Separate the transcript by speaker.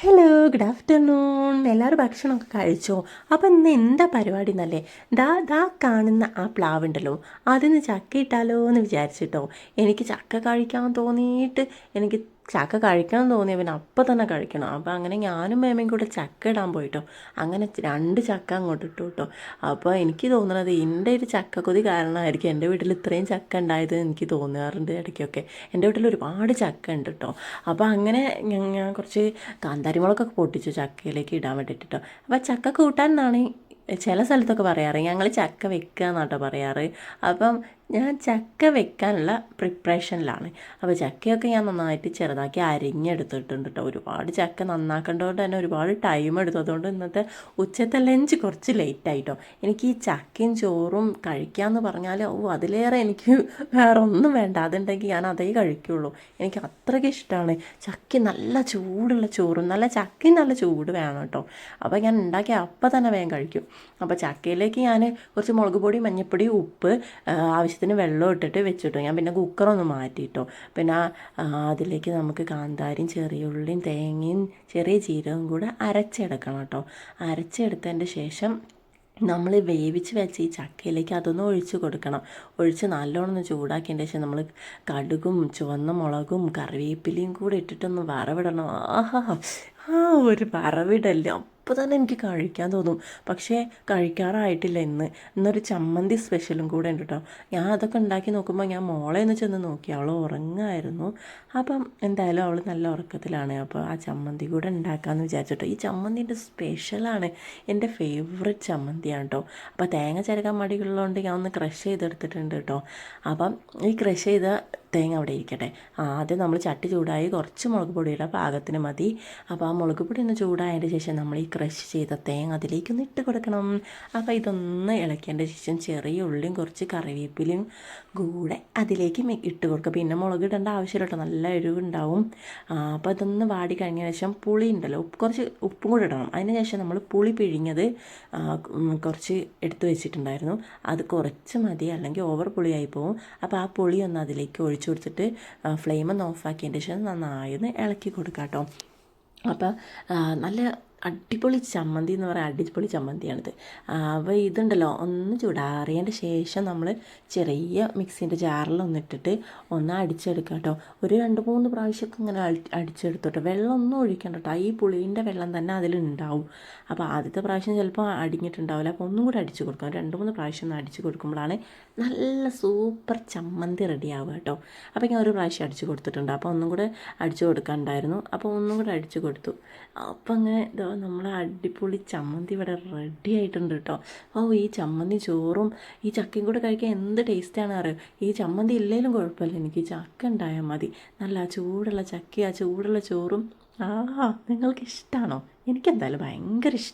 Speaker 1: Hello good afternoon എല്ലാവരും ഭക്ഷണമൊക്കെ കഴിച്ചോ? അപ്പോൾ ഇന്ന് എന്താ പരിപാടി എന്നല്ലേ? ദാ ദാ കാണുന്ന ആ പ്ലാവുണ്ടല്ലോ. അതിന് ചക്ക ഇട്ടാലോ എന്ന് വിചാരിച്ചിട്ടോ. എനിക്ക് ചക്ക കഴിക്കാൻ തോന്നിയിട്ട് എനിക്ക് ചക്ക കഴിക്കാൻ തോന്നിയ പിന്നെ അപ്പം തന്നെ കഴിക്കണം. അപ്പോൾ അങ്ങനെ ഞാനും മേമയും കൂടെ ചക്ക ഇടാൻ പോയിട്ടോ. അങ്ങനെ രണ്ട് ചക്ക അങ്ങോട്ട് ഇട്ടു കേട്ടോ. അപ്പോൾ എനിക്ക് തോന്നുന്നത് എന്റെ ഒരു ചക്കക്കൊതി കാരണമായിരിക്കും എന്റെ വീട്ടിൽ ഇത്രയും ചക്ക ഉണ്ടായത് എനിക്ക് തോന്നാറുണ്ട് ഇടയ്ക്കൊക്കെ. എന്റെ വീട്ടിൽ ഒരുപാട് ചക്ക ഉണ്ട് കേട്ടോ. അപ്പോൾ അങ്ങനെ ഞാൻ കുറച്ച് കാന്താരിമുളകൊക്കെ പൊട്ടിച്ചു ചക്കയിലേക്ക് ഇടാൻ വേണ്ടിയിട്ട് കേട്ടോ. അപ്പോൾ ചക്ക കൂട്ടാൻ എന്നാണ് ചില സ്ഥലത്തൊക്കെ പറയാറ്. ഞങ്ങൾ ചക്ക വെക്കുക എന്നാട്ടോ പറയാറ്. അപ്പം ഞാൻ ചക്ക വെക്കാനുള്ള പ്രിപ്പറേഷനിലാണ് അപ്പോൾ ചക്കയൊക്കെ ഞാൻ നന്നായിട്ട് ചെറുതാക്കി അരിഞ്ഞെടുത്തിട്ടുണ്ട് കേട്ടോ ഒരുപാട് ചക്ക നന്നാക്കേണ്ടതുകൊണ്ട് തന്നെ ഒരുപാട് ടൈം എടുത്തു. അതുകൊണ്ട് ഇന്നത്തെ ഉച്ചത്തെ ലഞ്ച് കുറച്ച് ലേറ്റ് ആയിട്ടോ എനിക്ക് ഈ ചക്കയും ചോറും കഴിക്കാമെന്ന് പറഞ്ഞാൽ ഓ അതിലേറെ എനിക്ക് വേറെ ഒന്നും വേണ്ട. അതുണ്ടെങ്കിൽ ഞാൻ അതേ കഴിക്കുള്ളൂ. എനിക്ക് അത്രയ്ക്ക് ഇഷ്ടമാണ് ചക്ക നല്ല ചൂടുള്ള ചോറും നല്ല ചക്കയും നല്ല ചൂട് വേണം കേട്ടോ അപ്പോൾ ഞാൻ ഉണ്ടാക്കി അപ്പം തന്നെ വേഗം കഴിക്കും. അപ്പോൾ ചക്കയിലേക്ക് ഞാൻ കുറച്ച് മുളക് പൊടി മഞ്ഞൾപ്പൊടി ഉപ്പ് ആ, ആവശ്യത്തിന് വെള്ളം ഇട്ടിട്ട് വെച്ചിട്ടു. ഞാൻ പിന്നെ കുക്കറൊന്ന് മാറ്റിയിട്ടോ പിന്നെ അതിലേക്ക് നമുക്ക് കാന്താരിയും ചെറിയ ഉള്ളിയും തേങ്ങയും ചെറിയ ജീരകവും കൂടെ അരച്ചെടുക്കണം കേട്ടോ. അരച്ചെടുത്തതിന്റെ ശേഷം നമ്മൾ വേവിച്ച് വെച്ച ഈ ചക്കയിലേക്ക് അതൊന്ന് ഒഴിച്ച് കൊടുക്കണം. ഒഴിച്ച് നല്ലോണം ഒന്ന് ചൂടാക്കിയതിന്റെ ശേഷം നമ്മൾ കടുകും ചുവന്ന മുളകും കറിവേപ്പിലയും കൂടെ ഇട്ടിട്ടൊന്ന് വറവിടണം. ആഹാ ആ ഒരു വറവിടല്ലേ. അപ്പോൾ തന്നെ എനിക്ക് കഴിക്കാൻ തോന്നും. പക്ഷേ കഴിക്കാറായിട്ടില്ല ഇന്ന്. ഇന്നൊരു ചമ്മന്തി സ്പെഷ്യലും കൂടെ ഉണ്ട് കേട്ടോ ഞാൻ അതൊക്കെ ഉണ്ടാക്കി നോക്കുമ്പോൾ ഞാൻ മോളെ ഒന്ന് ചെന്ന് നോക്കി. അവൾ ഉറങ്ങായിരുന്നു. അപ്പം എന്തായാലും അവൾ നല്ല ഉറക്കത്തിലാണ്. അപ്പോൾ ആ ചമ്മന്തി കൂടെ ഉണ്ടാക്കാമെന്ന് വിചാരിച്ചിട്ടോ. ഈ ചമ്മന്തിന്റെ സ്പെഷ്യലാണ് എന്റെ ഫേവററ്റ് ചമ്മന്തിയാണ് കേട്ടോ അപ്പോൾ തേങ്ങ ചിരകാൻ മടികളുള്ളതുകൊണ്ട് ഞാൻ ഒന്ന് ക്രഷ് ചെയ്തെടുത്തിട്ടുണ്ട് കേട്ടോ അപ്പം ഈ ക്രഷ് ചെയ്ത തേങ്ങ അവിടെ ഇരിക്കട്ടെ. ആദ്യം നമ്മൾ ചട്ടി ചൂടായി കുറച്ച് മുളക് പൊടി ഇടാം പാകത്തിന് മതി. അപ്പോൾ ആ മുളക് പൊടി ഒന്ന് ചൂടായതിന്റെ ശേഷം നമ്മൾ ഈ ക്രഷ് ചെയ്ത തേങ്ങ അതിലേക്കൊന്ന് ഇട്ട് കൊടുക്കണം. അപ്പോൾ ഇതൊന്ന് ഇളക്കിയതിന്റെ ശേഷം ചെറിയ ഉള്ളിയും കുറച്ച് കറിവേപ്പിലയും കൂടെ അതിലേക്ക് ഇട്ട് കൊടുക്കുക. പിന്നെ മുളക് ഇടേണ്ട ആവശ്യമില്ല കേട്ടോ. നല്ല എരിവുണ്ടാവും. അപ്പോൾ ഇതൊന്ന് വാടി കഴിഞ്ഞ ശേഷം പുളി ഉണ്ടല്ലോ. കുറച്ച് ഉപ്പും കൂടെ ഇടണം. അതിന് ശേഷം നമ്മൾ പുളി പിഴിഞ്ഞത് കുറച്ച് എടുത്ത് വെച്ചിട്ടുണ്ടായിരുന്നു. അത് കുറച്ച് മതി. അല്ലെങ്കിൽ ഓവർ പുളിയായി പോകും അപ്പോൾ ആ പുളി ഒന്ന് അതിലേക്ക് ഒഴിച്ചു കൊടുത്തിട്ട് ഫ്ലെയിം ഒന്ന് ഓഫാക്കിയതിന്റെ ശേഷം നന്നായി ഒന്ന് ഇളക്കി കൊടുക്കാം കേട്ടോ അപ്പോൾ നല്ല അടിപൊളി ചമ്മന്തി എന്ന് പറയാൻ അടിപൊളി ചമ്മന്തിയാണിത്. അപ്പോൾ ഇതുണ്ടല്ലോ ഒന്ന് ചൂടാറിയതിന്റെ ശേഷം നമ്മൾ ചെറിയ മിക്സിന്റെ ജാറിൽ ഒന്നിട്ടിട്ട് ഒന്ന് അടിച്ചെടുക്കുക കേട്ടോ. ഒരു രണ്ട് മൂന്ന് പ്രാവശ്യമൊക്കെ ഇങ്ങനെ അടി- അടിച്ചെടുത്തോട്ടെ വെള്ളം ഒന്നും ഒഴിക്കണ്ട കേട്ടോ. ഈ പുളീന്റെ വെള്ളം തന്നെ അതിലുണ്ടാവും. അപ്പോൾ ആദ്യത്തെ പ്രാവശ്യം ചിലപ്പോൾ അടിഞ്ഞിട്ടുണ്ടാവില്ല. അപ്പോൾ ഒന്നും കൂടി അടിച്ചു കൊടുക്കാം രണ്ട് മൂന്ന് പ്രാവശ്യം ഒന്ന് അടിച്ചു കൊടുക്കുമ്പോഴാണ് നല്ല സൂപ്പർ ചമ്മന്തി റെഡിയാവുക കേട്ടോ. അപ്പോൾ ഞാൻ ഒരു പ്രാവശ്യം അടിച്ചു കൊടുത്തിട്ടുണ്ട്. അപ്പോൾ ഒന്നും കൂടെ അടിച്ച് കൊടുക്കാനുണ്ടായിരുന്നു. അപ്പോൾ ഒന്നും കൂടെ അടിച്ചു കൊടുത്തു. അപ്പോൾ അങ്ങനെ ഇതോ നമ്മളെ അടിപൊളി ചമ്മന്തി ഇവിടെ റെഡി ആയിട്ടുണ്ട് കേട്ടോ ഓ ഈ ചമ്മന്തി ചോറും ഈ ചക്കയും കൂടെ കഴിക്കാൻ എന്ത് ടേസ്റ്റാണ് അറിയോ? ഈ ചമ്മന്തി ഇല്ലെങ്കിലും കുഴപ്പമില്ല. എനിക്ക് ചക്ക ഉണ്ടായാൽ മതി. നല്ല ആ ചൂടുള്ള ചക്ക ആ ചൂടുള്ള ചോറും ആ നിങ്ങൾക്ക് ഇഷ്ടമാണോ എനിക്കെന്തായാലും ഭയങ്കര ഇഷ്ടം